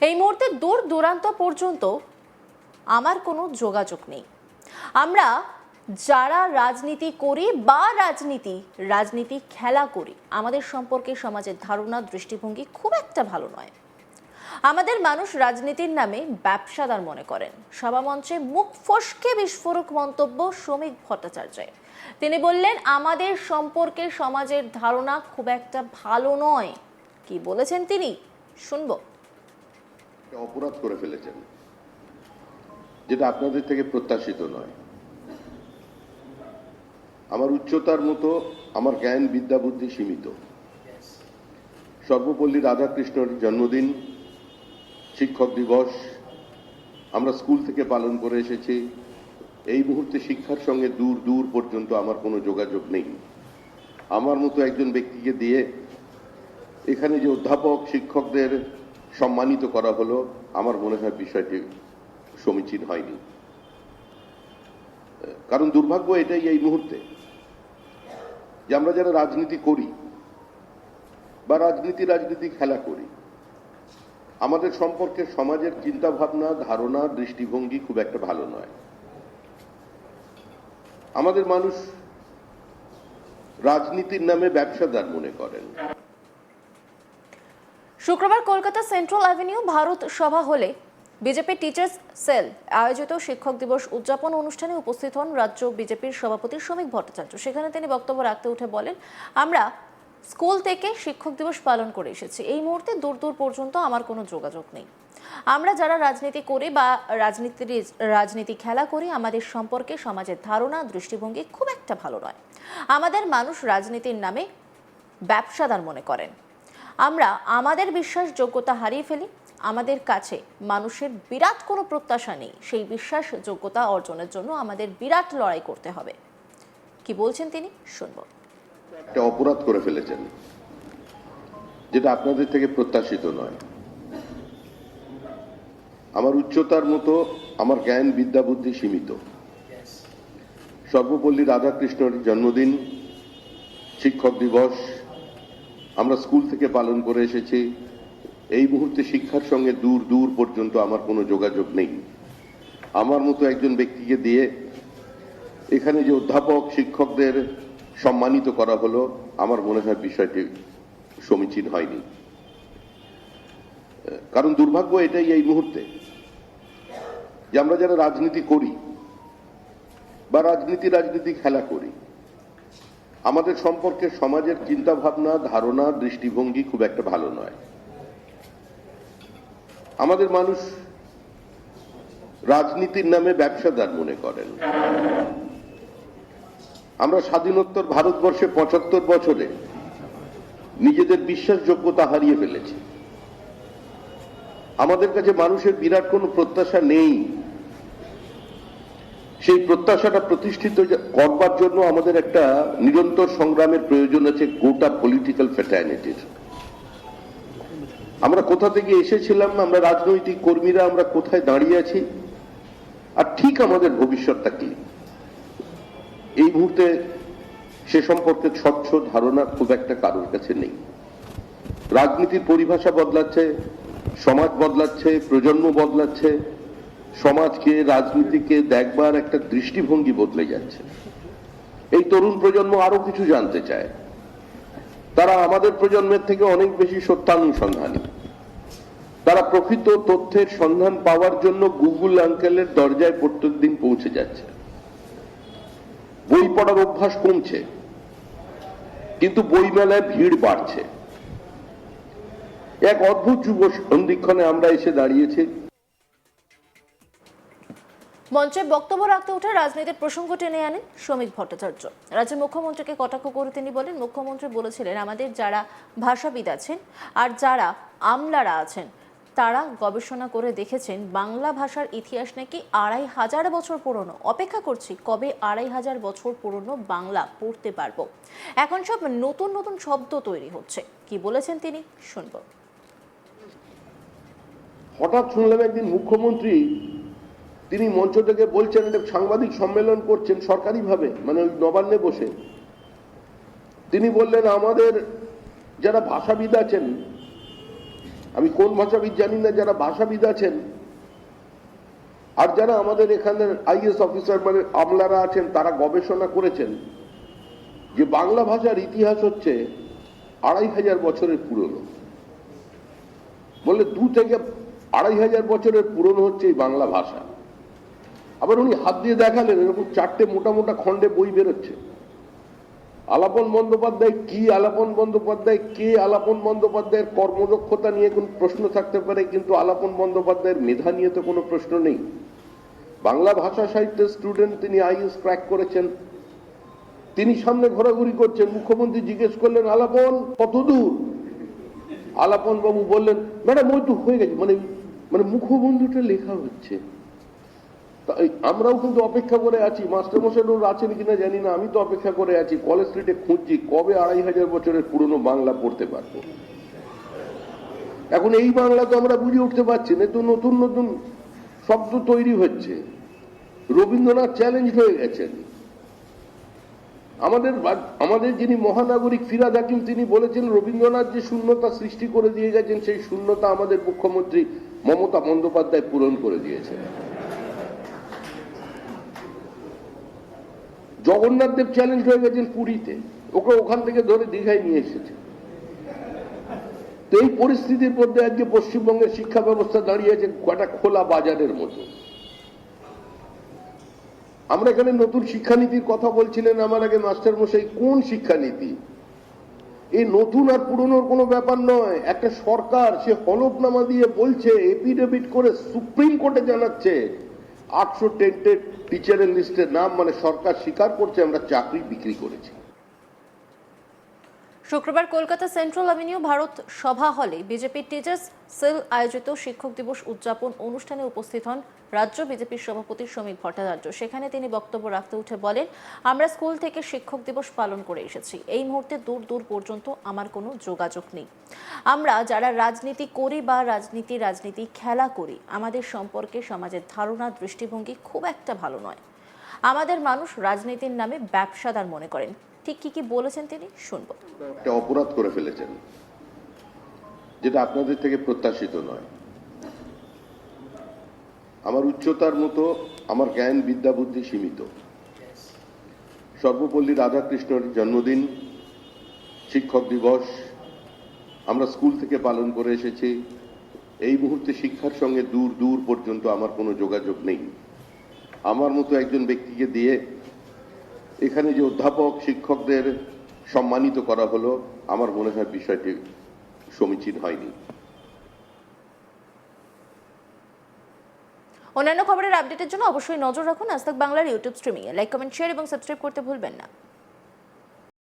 এই মুহূর্তে দূর দূরান্ত পর্যন্ত আমার কোনো যোগাযোগ নেই। আমরা যারা রাজনীতি করি বা রাজনীতি রাজনীতি খেলা করি, আমাদের সম্পর্কে, সমাজের ধারণা, দৃষ্টিভঙ্গি খুব একটা ভালো নয়। আমাদের মানুষ রাজনীতির নামে ব্যবসাদার মনে করেন। সভামঞ্চে মুখ ফসকে বিস্ফোরক মন্তব্য শ্রমিক ভট্টাচার্যের। তিনি বললেন, আমাদের সম্পর্কে, সমাজের ধারণা খুব একটা ভালো নয়। কি বলেছেন তিনি? শুনব। অপরাধ করে ফেলেছেন, যেটা আপনাদের থেকে প্রত্যাশিত নয়। আমার উচ্চতার মতো আমার জ্ঞান, বিদ্যা, বুদ্ধি সীমিত। সর্বপল্লী রাধাকৃষ্ণর জন্মদিন, শিক্ষক দিবস, আমরা স্কুল থেকে পালন করে এসেছি। এই মুহূর্তে শিক্ষার সঙ্গে দূর দূর পর্যন্ত আমার কোনো যোগাযোগ নেই। আমার মতো একজন ব্যক্তিকে দিয়ে এখানে যে অধ্যাপক, শিক্ষকদের সম্মানিত করা হলো, আমার মনে হয় বিষয়টি সমীচীন হয়নি। কারণ দুর্ভাগ্য এটাই এই মুহূর্তে যে আমরা যারা রাজনীতি করি বা রাজনীতি রাজনীতি খেলা করি, আমাদের সম্পর্কে সমাজের চিন্তা ভাবনা ধারণা, দৃষ্টিভঙ্গি খুব একটা ভালো নয়। আমাদের মানুষ রাজনীতির নামে ব্যবসাদার মনে করেন। শুক্রবার কলকাতা সেন্ট্রাল অ্যাভিনিউ ভারত সভা হলে বিজেপি টিচার্স সেল আয়োজিত শিক্ষক দিবস উদযাপন অনুষ্ঠানে উপস্থিত হন রাজ্য বিজেপির সভাপতি শ্রমিক ভট্টাচার্য। সেখানে তিনি বক্তব্য রাখতে উঠে বলেন, আমরা স্কুল থেকে শিক্ষক দিবস পালন করে এসেছি। এই মুহূর্তে দূর দূর পর্যন্ত আমার কোনো যোগাযোগ নেই। আমরা যারা রাজনীতি করি বা রাজনীতির রাজনীতি খেলা করি, আমাদের সম্পর্কে, সমাজের ধারণা, দৃষ্টিভঙ্গি খুব একটা ভালো নয়। আমাদের মানুষ রাজনীতির নামে ব্যবসাদার মনে করেন। আমরা আমাদের বিশ্বাসযোগ্যতা হারিয়ে ফেলি, আমাদের কাছে মানুষের বিরাট কোনো প্রত্যাশা নেই, সেই বিশ্বাসযোগ্যতা অর্জনের জন্য আমাদের বিরাট লড়াই করতে হবে। কি বলছেন তিনি? শুনব। একটা অপরাধ করে ফেলেছেন, যেটা আপনাদের থেকে প্রত্যাশিত নয়। আমার উচ্চতার মতো আমার জ্ঞান বিদ্যা বুদ্ধি সীমিত। সর্বপল্লী রাধাকৃষ্ণর জন্মদিন, শিক্ষক দিবস আমরা স্কুল থেকে পালন করে এসেছি। এই মুহূর্তে শিক্ষার সঙ্গে দূর দূর পর্যন্ত আমার কোনো যোগাযোগ নেই। আমার মতো একজন ব্যক্তিকে দিয়ে এখানে যে অধ্যাপক, শিক্ষকদের সম্মানিত করা হলো, আমার মনে হয় বিষয়টি সমীচীন হয়নি। কারণ দুর্ভাগ্য এটাই এই মুহূর্তে যে আমরা যারা রাজনীতি করি বা রাজনীতি রাজনীতি খেলা করি আমাদের সম্পর্কে সমাজের চিন্তা ভাবনা ধারণা, দৃষ্টিভঙ্গি খুব একটা ভালো নয়। আমাদের মানুষ রাজনীতির নামে ব্যবসাদার মনে করেন। আমরা স্বাধীনোত্তর ভারতবর্ষে পঁচাত্তর বছরে নিজেদের বিশ্বাসযোগ্যতা হারিয়ে ফেলেছি। আমাদের কাছে মানুষের বিরাট কোনো প্রত্যাশা নেই সেই প্রত্যাশাটা প্রতিষ্ঠিত করবার জন্য আমাদের একটা নিরন্তর সংগ্রামের প্রয়োজন আছে গোটা পলিটিক্যাল ফ্যাটার্নিটির আমরা কোথা থেকে এসেছিলাম, আমরা রাজনৈতিক কর্মীরা আমরা কোথায় দাঁড়িয়ে আছি, আর ঠিক আমাদের ভবিষ্যৎটা কি? এই মুহূর্তে সে সম্পর্কে স্বচ্ছ ধারণা খুব একটা কারোর কাছে নেই। রাজনীতির পরিভাষা বদলাচ্ছে, সমাজ বদলাচ্ছে, প্রজন্ম বদলাচ্ছে সমাজকে, রাজনীতিকে দেখবার একটা দৃষ্টিভঙ্গি বদলে যাচ্ছে। এই তরুণ প্রজন্ম আরও কিছু জানতে চায়। তারা আমাদের প্রজন্মের থেকে অনেক বেশি সত্যানুসন্ধানী। তারা প্রকৃত তথ্যের সন্ধান পাওয়ার জন্য গুগল আঙ্কেলের দরজায় প্রত্যেক দিন পৌঁছে যাচ্ছে। বই পড়ার অভ্যাস কমছে, কিন্তু বইমেলায় ভিড় বাড়ছে। এক অদ্ভুত যুব সন্ধিক্ষণে আমরা এসে দাঁড়িয়েছি মঞ্চে বক্তব্য রাখতে উঠে রাজনীতির প্রসঙ্গ টেনে আনেন শ্রমিক ভট্টাচার্য। রাজ্যের মুখ্যমন্ত্রীকে কটাক্ষ করে তিনি বলেন, মুখ্যমন্ত্রী বলেছিলেন, আমাদের যারা ভাষাবিদ আছেন আর যারা আমলারা আছেন, তারা গবেষণা করে দেখেছেন বাংলা ভাষার ইতিহাস নাকি আড়াই হাজার বছর পুরনো। অপেক্ষা করছি কবে আড়াই হাজার বছর পুরনো বাংলা পড়তে পারব। এখন সব নতুন নতুন শব্দ তৈরি হচ্ছে। কি বলেছেন তিনি? শুনব। হঠাৎ শুনলাম একদিন মুখ্যমন্ত্রী তিনি মঞ্চ থেকে বলছেন একটা সাংবাদিক সম্মেলন করছেন সরকারিভাবে মানে ওই নবান্নে বসে। তিনি বললেন, আমাদের যারা ভাষাবিদ আছেন, আমি কোন ভাষাবিদ জানি না, যারা ভাষাবিদ আছেন, আর যারা আমাদের এখানের আইএস অফিসার মানে আমলারা আছেন, তারা গবেষণা করেছেন যে বাংলা ভাষার ইতিহাস হচ্ছে আড়াই হাজার বছরের পুরনো। বলে দু থেকে আড়াই হাজার বছরের পুরনো হচ্ছে এই বাংলা ভাষা। আবার উনি হাত দিয়ে দেখালেন, এরকম চারটে মোটা মোটা খণ্ডে বই বেরোচ্ছে। আলাপন বন্দ্যোপাধ্যায় কি আলাপন বন্দ্যোপাধ্যায়, কে আলাপন বন্দ্যোপাধ্যায়ের কর্মদক্ষতা নিয়ে কোন প্রশ্ন থাকতে পারে? কিন্তু আলাপন বন্দ্যোপাধ্যায়ের মেধা নিয়ে তো কোনো প্রশ্ন নেই। বাংলা ভাষা সাহিত্যের স্টুডেন্ট তিনি আইএস ক্র্যাক করেছেন। তিনি সামনে ঘোরাঘুরি করছেন। মুখ্যমন্ত্রী জিজ্ঞেস করলেন, আলাপন কত দূর? আলাপন বাবু বললেন, ম্যাডাম, ওই তো হয়ে গেছে। মানে মানে মুখবন্ধুটা লেখা হচ্ছে। আমরাও কিন্তু অপেক্ষা করে আছি। মাস্টারমশাইরা আছেন কিনা জানি না, আমি তো অপেক্ষা করে আছি। কলেজ স্ট্রিটে খুঁজছি কবে আড়াই হাজার বছরের পুরনো বাংলা পড়তে পারব। এখন এই বাংলা তো আমরা বুঝে উঠতে পারছি না, তো নতুন নতুন শব্দ তৈরি হচ্ছে। রবীন্দ্রনাথ চ্যালেঞ্জ হয়ে গেছেন। আমাদের আমাদের যিনি মহানাগরিক ফিরাদ হাকিম, তিনি বলেছেন, রবীন্দ্রনাথ যে শূন্যতা সৃষ্টি করে দিয়ে গেছেন, সেই শূন্যতা আমাদের মুখ্যমন্ত্রী মমতা বন্দ্যোপাধ্যায় পূরণ করে দিয়েছেন। জগন্নাথ দেব চ্যালেঞ্জ হয়ে গেছেন পুরীতে। ওকে ওখান থেকে ধরে দীঘায় নিয়ে এসেছে। তো এই পরিস্থিতির মধ্যে আজকে পশ্চিমবঙ্গের শিক্ষা ব্যবস্থা দাঁড়িয়েছে কটা খোলা বাজারের মতো আমরা এখানে নতুন শিক্ষানীতির কথা বলছিলেন আমার আগে মাস্টার মশাই কোন শিক্ষানীতি? এই নতুন আর পুরনোর কোনো ব্যাপার নয়। একটা সরকার, সে হলফনামা দিয়ে বলছে এপিডেভিট করে সুপ্রিম কোর্টে জানাচ্ছে আটশো টেন্টের টিচারের লিস্টের নাম মানে সরকার স্বীকার করছে আমরা চাকরি বিক্রি করেছি। শুক্রবার কলকাতা সেন্ট্রাল অ্যাভিনিউ ভারত সভা হলে বিজেপির টিচার্স সেল আয়োজিত শিক্ষক দিবস উদযাপন অনুষ্ঠানে উপস্থিত হন রাজ্য বিজেপির সভাপতি শ্রমিক ভট্টাচার্য। সেখানে তিনি বক্তব্য রাখতে উঠে বলেন, আমরা স্কুল থেকে শিক্ষক দিবস পালন করে এসেছি। এই মুহূর্তে দূর দূর পর্যন্ত আমার কোনো যোগাযোগ নেই। আমরা যারা রাজনীতি করি বা রাজনীতি রাজনীতি খেলা করি, আমাদের সম্পর্কে সমাজের ধারণা, দৃষ্টিভঙ্গি খুব একটা ভালো নয়। আমাদের মানুষ রাজনীতির নামে ব্যবসাদার মনে করেন। ঠিক কি কি বলেছেন তিনি? শুনব। একটা অপরাধ করে ফেলেছেন, যেটা আপনাদের থেকে প্রত্যাশিত নয়। আমার উচ্চতার মতো আমার জ্ঞান বিদ্যা বুদ্ধি সীমিত। সর্বপল্লী রাধাকৃষ্ণের জন্মদিন, শিক্ষক দিবস, আমরা স্কুল থেকে পালন করে এসেছি। এই মুহূর্তে শিক্ষার সঙ্গে দূর দূর পর্যন্ত আমার কোনো যোগাযোগ নেই। আমার মতো একজন ব্যক্তিকে দিয়ে এখানে যে অধ্যাপক শিক্ষকদের সম্মানিত করা হলো, আমার মনে হয় বিষয়টি সমীচীন হয়নি। অন্যান্য খবরের আপডেটের জন্য অবশ্যই নজর রাখুন আজ বাংলার ইউটিউব স্ট্রিমিংয়ে। লাইক, কমেন্ট, শেয়ার এবং সাবস্ক্রাইব করতে ভুলবেন না।